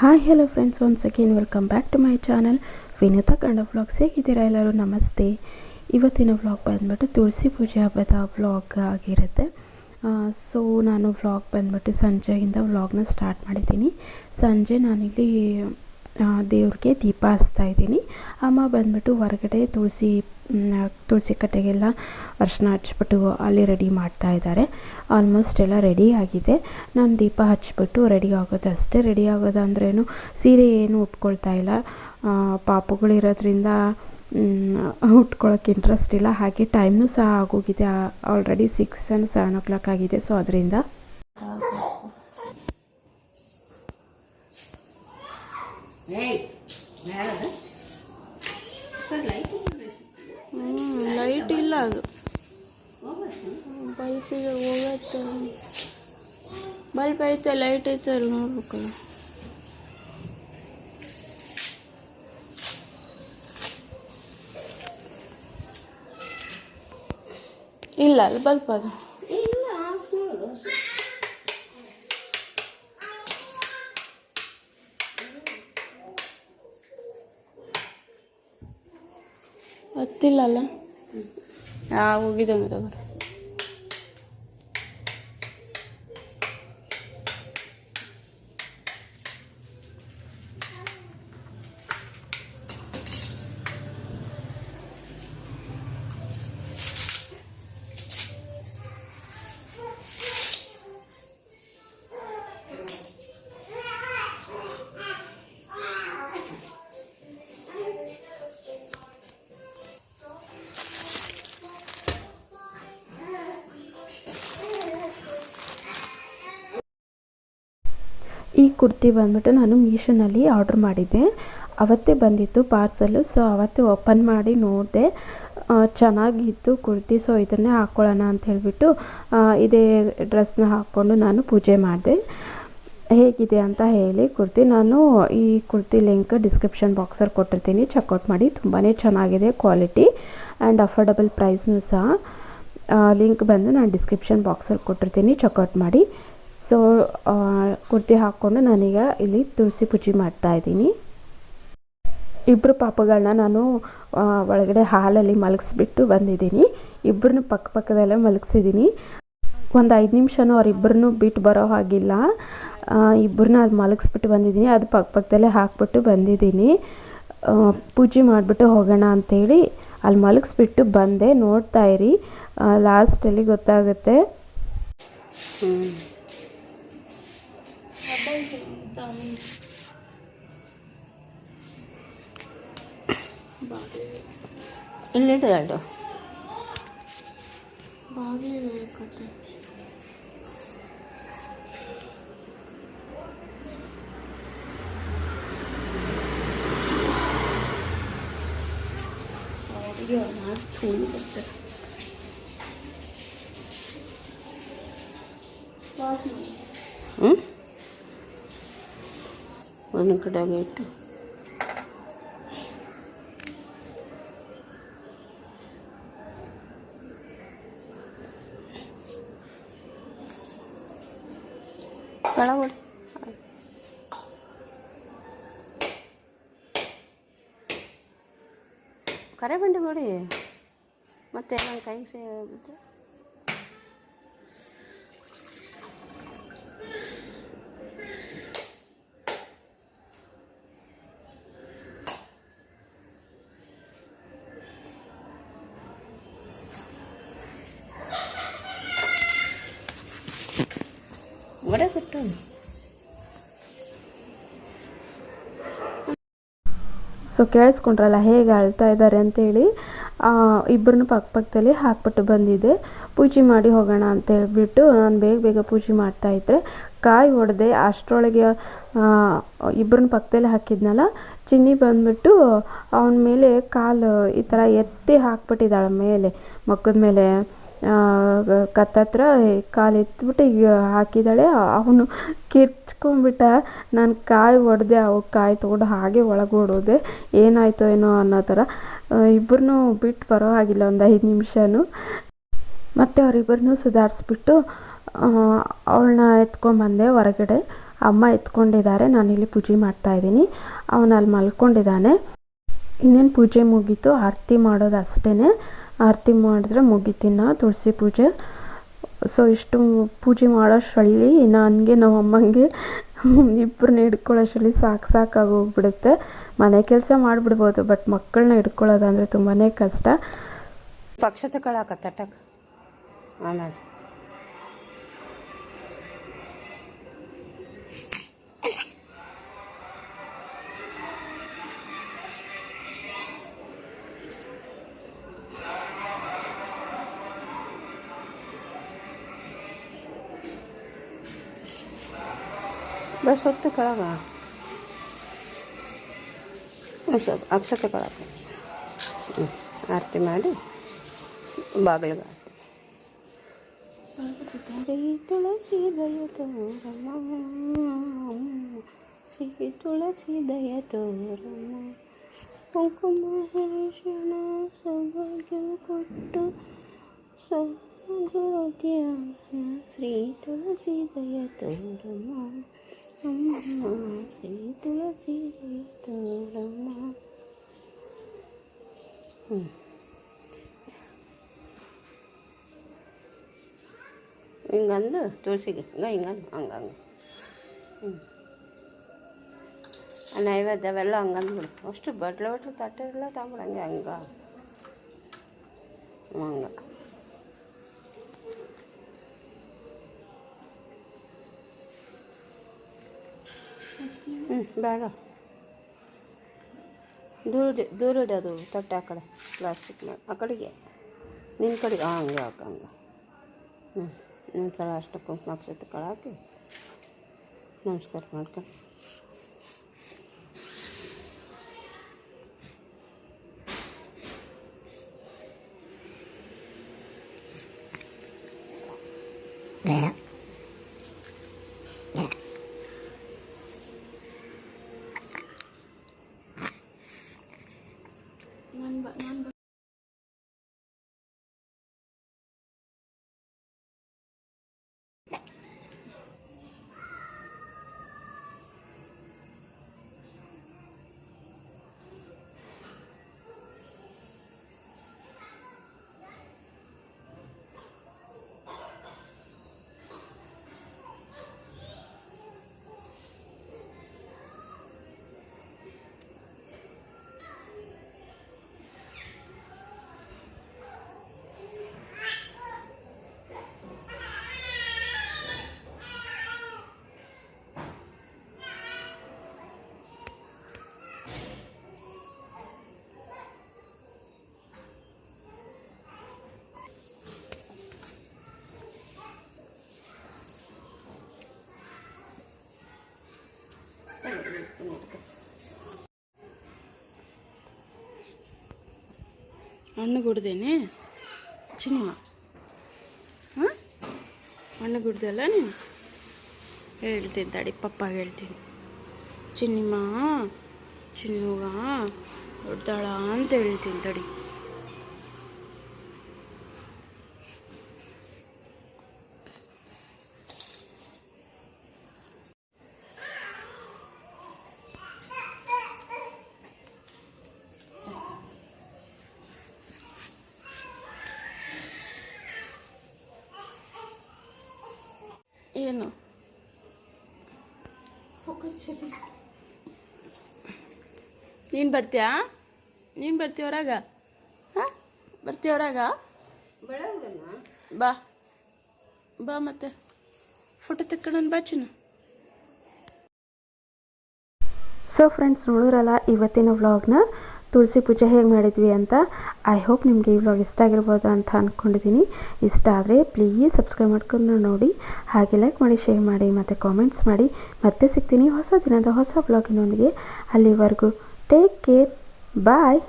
Hi hello friends once again welcome back to my channel Vineeta ಕಂಡ vlogs ಹೇಗಿದ್ದೀರಾ ಎಲ್ಲರೂ? ನಮಸ್ತೆ. ಇವತ್ತಿನ ವ್ಲಾಗ್ ಬಂದ್ಬಿಟ್ಟು ತುಳಸಿ ಪೂಜೆ ಹಬ್ಬದ ವ್ಲಾಗ್ ಆಗಿರುತ್ತೆ. ಸೊ ನಾನು ವ್ಲಾಗ್ ಬಂದ್ಬಿಟ್ಟು ಸಂಜೆಯಿಂದ ವ್ಲಾಗ್ನ ಸ್ಟಾರ್ಟ್ ಮಾಡಿದ್ದೀನಿ. ಸಂಜೆ ನಾನಿಲ್ಲಿ ದೇವ್ರಿಗೆ ದೀಪ ಹಚ್ತಾ ಇದ್ದೀನಿ. ಅಮ್ಮ ಬಂದ್ಬಿಟ್ಟು ಹೊರಗಡೆ ತುಳಸಿ ತುಳಸಿ ಕಟ್ಟೆಗೆಲ್ಲ ಅರ್ಶಿನ ಹಚ್ಬಿಟ್ಟು ಅಲ್ಲಿ ರೆಡಿ ಮಾಡ್ತಾ ಇದ್ದಾರೆ. ಆಲ್ಮೋಸ್ಟ್ ಎಲ್ಲ ರೆಡಿ ಆಗಿದೆ. ನಾನು ದೀಪ ಹಚ್ಬಿಟ್ಟು ರೆಡಿ ಆಗೋದು ಅಷ್ಟೇ. ರೆಡಿ ಆಗೋದು ಅಂದ್ರೇನು ಸೀರೆ ಏನು ಉಟ್ಕೊಳ್ತಾ ಇಲ್ಲ. ಪಾಪುಗಳಿರೋದ್ರಿಂದ ಉಟ್ಕೊಳ್ಳೋಕೆ ಇಂಟ್ರೆಸ್ಟ್ ಇಲ್ಲ. ಹಾಗೆ ಟೈಮ್ನೂ ಸಹ ಆಗೋಗಿದೆ. Already six and seven o'clock ಆಗಿದೆ. ಸೊ ಅದರಿಂದ ಲೈಟ್ ಇಲ್ಲ ಅದು ಬಲ್ಪಿಗೆ ಹೋಗತ್ತೆ. ಬಲ್ಪ್ ಐತೆ ಲೈಟ್ ಐತೆ ಅಲ್ಲಿ ನೋಡ್ಬೇಕಲ್ಲ ಇಲ್ಲ ಅಲ್ಲಿ ಬಲ್ಪ್ ಅದು. ಹತ್ತಿಲ್ಲಲ್ಲ? ಆ ಹೋಗಿದೆ ಈ ಕುರ್ತಿ ಬಂದ್ಬಿಟ್ಟು ನಾನು ಮೀಶೋನಲ್ಲಿ ಆರ್ಡ್ರ್ ಮಾಡಿದ್ದೆ. ಅವತ್ತೇ ಬಂದಿತ್ತು ಪಾರ್ಸಲು, ಸೊ ಅವತ್ತೇ ಓಪನ್ ಮಾಡಿ ನೋಡಿದೆ. ಚೆನ್ನಾಗಿತ್ತು ಕುರ್ತಿ, ಸೊ ಇದನ್ನೇ ಹಾಕ್ಕೊಳ್ಳೋಣ ಅಂತ ಹೇಳಿಬಿಟ್ಟು ಇದೇ ಡ್ರೆಸ್ನ ಹಾಕ್ಕೊಂಡು ನಾನು ಪೂಜೆ ಮಾಡಿದೆ. ಹೇಗಿದೆ ಅಂತ ಹೇಳಿ ಕುರ್ತಿ, ನಾನು ಈ ಕುರ್ತಿ ಲಿಂಕ್ ಡಿಸ್ಕ್ರಿಪ್ಷನ್ ಬಾಕ್ಸಲ್ಲಿ ಕೊಟ್ಟಿರ್ತೀನಿ. ಚೆಕ್ಔಟ್ ಮಾಡಿ ತುಂಬಾ ಚೆನ್ನಾಗಿದೆ ಕ್ವಾಲಿಟಿ ಆ್ಯಂಡ್ ಅಫೋರ್ಡಬಲ್ ಪ್ರೈಸ್ನೂ ಸಹ. ಲಿಂಕ್ ಬಂದು ನಾನು ಡಿಸ್ಕ್ರಿಪ್ಷನ್ ಬಾಕ್ಸಲ್ಲಿ ಕೊಟ್ಟಿರ್ತೀನಿ. ಚೆಕ್ಔಟ್ ಮಾಡಿ. ಸೊ ಕುರ್ತಿ ಹಾಕ್ಕೊಂಡು ನಾನೀಗ ಇಲ್ಲಿ ತುಳಸಿ ಪೂಜೆ ಮಾಡ್ತಾ ಇದ್ದೀನಿ. ಇಬ್ಬರು ಪಾಪಗಳನ್ನ ನಾನು ಒಳಗಡೆ ಹಾಲಲ್ಲಿ ಮಲಗಿಸ್ಬಿಟ್ಟು ಬಂದಿದ್ದೀನಿ. ಇಬ್ಬರನ್ನು ಪಕ್ಕ ಪಕ್ಕದಲ್ಲೇ ಮಲಗಿಸಿದ್ದೀನಿ. ಒಂದು ಐದು ನಿಮಿಷನೂ ಅವರಿಬ್ಬರನ್ನೂ ಬಿಟ್ಟು ಬರೋ ಹಾಗಿಲ್ಲ. ಇಬ್ಬರನ್ನ ಅದು ಮಲಗಿಸ್ಬಿಟ್ಟು ಬಂದಿದ್ದೀನಿ. ಅದು ಪಕ್ಕ ಪಕ್ಕದಲ್ಲೇ ಹಾಕ್ಬಿಟ್ಟು ಬಂದಿದ್ದೀನಿ. ಪೂಜೆ ಮಾಡಿಬಿಟ್ಟು ಹೋಗೋಣ ಅಂಥೇಳಿ ಅಲ್ಲಿ ಮಲಗಿಸ್ಬಿಟ್ಟು ಬಂದೆ. ನೋಡ್ತಾ ಇರಿ. ಲಾಸ್ಟಲ್ಲಿ ಗೊತ್ತಾಗುತ್ತೆ. 가방 등장 말을 일일이 알려 말을 여기까지 머리가 아주 좋은 것들 ಒಂದು ಕಡೆಗೆ ಇಟ್ಟು ಕೆಳಗೆ ಕರೆ ಬಂಡಿ ಕೊಡಿ ಮತ್ತೆ ನನ್ನ ಕೈಗೆ ಸೇರಿಬಿಟ್ಟು ಒಡೆ done? ಸೊ ಕೇಳಿಸ್ಕೊಂಡ್ರಲ್ಲ, ಹೇಗೆ ಅಳ್ತಾ ಇದ್ದಾರೆ ಅಂತೇಳಿ ಇಬ್ಬರನ್ನು ಪಕ್ಕ ಪಕ್ಕದಲ್ಲಿ ಹಾಕ್ಬಿಟ್ಟು ಬಂದಿದ್ದೆ ಪೂಜೆ ಮಾಡಿ ಹೋಗೋಣ ಅಂತ ಹೇಳ್ಬಿಟ್ಟು ನಾನು ಬೇಗ ಬೇಗ ಪೂಜೆ ಇದ್ದರೆ ಕಾಯಿ ಹೊಡೆದೆ ಅಷ್ಟರೊಳಗೆ ಇಬ್ಬರನ್ನ ಪಕ್ಕದಲ್ಲಿ ಹಾಕಿದ್ನಲ್ಲ, ಚಿನ್ನಿ ಬಂದ್ಬಿಟ್ಟು ಅವನ ಮೇಲೆ ಕಾಲು ಈ ಥರ ಎತ್ತಿ ಹಾಕ್ಬಿಟ್ಟಿದ್ದಾಳೆ ಮೇಲೆ. ಮಕ್ಕದ ಮೇಲೆ ಕತ್ತತ್ರ ಕಾಲು ಎತ್ಬಿಟ್ಟು ಈಗ ಹಾಕಿದ್ದಾಳೆ. ಅವನು ಕಿರ್ಚ್ಕೊಂಡ್ಬಿಟ್ಟ, ನಾನು ಕಾಯಿ ಹೊಡೆದೆ ಅವು ಕಾಯಿ ತೊಗೊಂಡು ಹಾಗೆ ಒಳಗೆ ಓಡೋದೆ. ಏನಾಯ್ತೋ ಏನೋ ಅನ್ನೋ ಥರ. ಇಬ್ಬರನ್ನೂ ಬಿಟ್ಟು ಬರೋ ಹಾಗಿಲ್ಲ, ಒಂದು ಐದು ನಿಮಿಷನೂ. ಮತ್ತು ಅವರಿಬ್ಬರನ್ನೂ ಸುಧಾರಿಸ್ಬಿಟ್ಟು ಅವಳನ್ನ ಎತ್ಕೊಂಡ್ಬಂದೆ ಹೊರಗಡೆ. ಅಮ್ಮ ಎತ್ಕೊಂಡಿದ್ದಾರೆ, ನಾನಿಲ್ಲಿ ಪೂಜೆ ಮಾಡ್ತಾಯಿದ್ದೀನಿ ಅವನಲ್ಲಿ ಮಲ್ಕೊಂಡಿದ್ದಾನೆ. ಇನ್ನೇನು ಪೂಜೆ ಮುಗೀತು, ಆರತಿ ಮಾಡೋದು ಅಷ್ಟೇ ಆರತಿ ಮಾಡಿದ್ರೆ ಮುಗಿತಿನ್ನ ತುಳಸಿ ಪೂಜೆ. ಸೊ ಇಷ್ಟು ಪೂಜೆ ಮಾಡೋಷ್ಟರಲ್ಲಿ ನನಗೆ ನಮ್ಮ ಅಮ್ಮಂಗೆ ಇಬ್ಬರನ್ನ ಹಿಡ್ಕೊಳ್ಳೋಷ್ಟರಲ್ಲಿ ಸಾಕು ಸಾಕಾಗೋಗ್ಬಿಡುತ್ತೆ ಮನೆ ಕೆಲಸ ಮಾಡಿಬಿಡ್ಬೋದು ಬಟ್ ಮಕ್ಕಳನ್ನ ಹಿಡ್ಕೊಳ್ಳೋದಂದರೆ ತುಂಬಾ ಕಷ್ಟ. ಪಕ್ಷ ತಗೊಳಕ ತಟಕ್. ಆಮೇಲೆ ಬಸ್ ಹೊತ್ತು ಕೆಳಗ ಅಕ್ಷತೆ ಕೆಳಗೆ ಹ್ಞೂ ಆರತಿ ಮಾಡಿ ಬಾಗಿಲಿಗೆ ಶ್ರೀ ತುಳಸಿ ದಯ ತೋರಮ್ಮ ಶ್ರೀ ತುಳಸಿ ದಯ ತೋರಮ್ಮ ಕುಂಕುಮ ಹರಿಶಿಣ ಸೌಭಾಗ್ಯ ಕೊಟ್ಟು ಸೌಭಾಗ್ಯ ಶ್ರೀ ತುಳಸಿ ದಯ ತೋರಮ್ಮ ಅಮ್ಮ ಶ್ರೀ ತುಳಸಿ ದಯ ತೋರಮ್ಮ ಹ್ಞೂ ಹಿಂಗಂದು ತುಳಸಿಗೆ ಹಂಗ ಹಿಂಗಂದು ಹಂಗೆ ಹಂಗೆ ಹ್ಞೂ ಆ ನೈವೇದ್ಯ ಅವೆಲ್ಲ ಹಂಗಂದು ಬಿಡು ಅಷ್ಟು ಬಟ್ಲು ಬಟ್ಲು ತಟ್ಟೆ ಎಲ್ಲ ತಗೊಂಬಿಡು ಹಂಗೆ ಹಂಗೆ ಹಂಗೆ ಹ್ಞೂ ಬೇಡ ದೂರ ದೂರ ಅದು ತಟ್ಟೆ ಆ ಕಡೆ ಪ್ಲಾಸ್ಟಿಕ್ ಆ ಕಡೆಗೆ. ನಿನ್ನ ಕಡೆಗೆ ಹಾಂ ಹಂಗೆ ಹಾಕ ಹಂಗೆ. ಹ್ಞೂ ಒಂದು ಸಲ ಅಷ್ಟು ಕುಂಕುಮ ಅಕ್ಷತೆ ಹಾಕಿ. ನಮಸ್ಕಾರ ಮಾಡ್ಕೊಂಡು ಹಣ್ಣು ಗುಡ್ದೇನೆ? ಚಿನ್ನಮ್ಮ ಹಾಂ? ಹಣ್ಣು ಗುಡ್ದಲ್ಲ ನೀನು? ಹೇಳ್ತೀನಿ ತಡಿ, ಪಪ್ಪ ಹೇಳ್ತೀನಿ. ಚಿನ್ನಿಮ್ಮ ಚಿನ್ನುಗ, ದೊಡ್ಡದಾಳ ಅಂತ ಹೇಳ್ತೀನಿ ತಡಿ. ಏನು? ನೀನು ಬರ್ತೀಯಾ? ನೀನು ಬರ್ತೀಯ ಹೊರಗ? ಹಾಂ? ಬರ್ತೀಯ ಹೊರಗ? ಬಾ. ಬಾ ಮತ್ತೆ. ಫೋಟೋ ತಕ್ಕೊಳ್ಳೋಣ ಬಾ ಚಿನ್ನು. ಸೊ ಫ್ರೆಂಡ್ಸ್ ನೋಡಿದ್ರಲ್ಲ ಇವತ್ತಿನ ವ್ಲಾಗ್ನ ತುಳಸಿ ಪೂಜೆ ಹೇಗೆ ಮಾಡಿದ್ವಿ ಅಂತ ಐ ಹೋಪ್ ನಿಮಗೆ ಈ ವ್ಲಾಗ್ ಇಷ್ಟ ಆಗಿರ್ಬೋದು ಅಂತ ಅಂದ್ಕೊಂಡಿದ್ದೀನಿ ಇಷ್ಟ ಆದರೆ ಪ್ಲೀಸ್ ಸಬ್ಸ್ಕ್ರೈಬ್ ಮಾಡ್ಕೊಂಡು ನೋಡಿ. ಹಾಗೆ ಲೈಕ್ ಮಾಡಿ ಶೇರ್ ಮಾಡಿ, ಮತ್ತು ಕಾಮೆಂಟ್ಸ್ ಮಾಡಿ. ಮತ್ತೆ ಸಿಗ್ತೀನಿ ಹೊಸ ದಿನದ ಹೊಸ ವ್ಲಾಗಿನೊಂದಿಗೆ ಅಲ್ಲಿವರೆಗೂ ಟೇಕ್ ಕೇರ್ ಬಾಯ್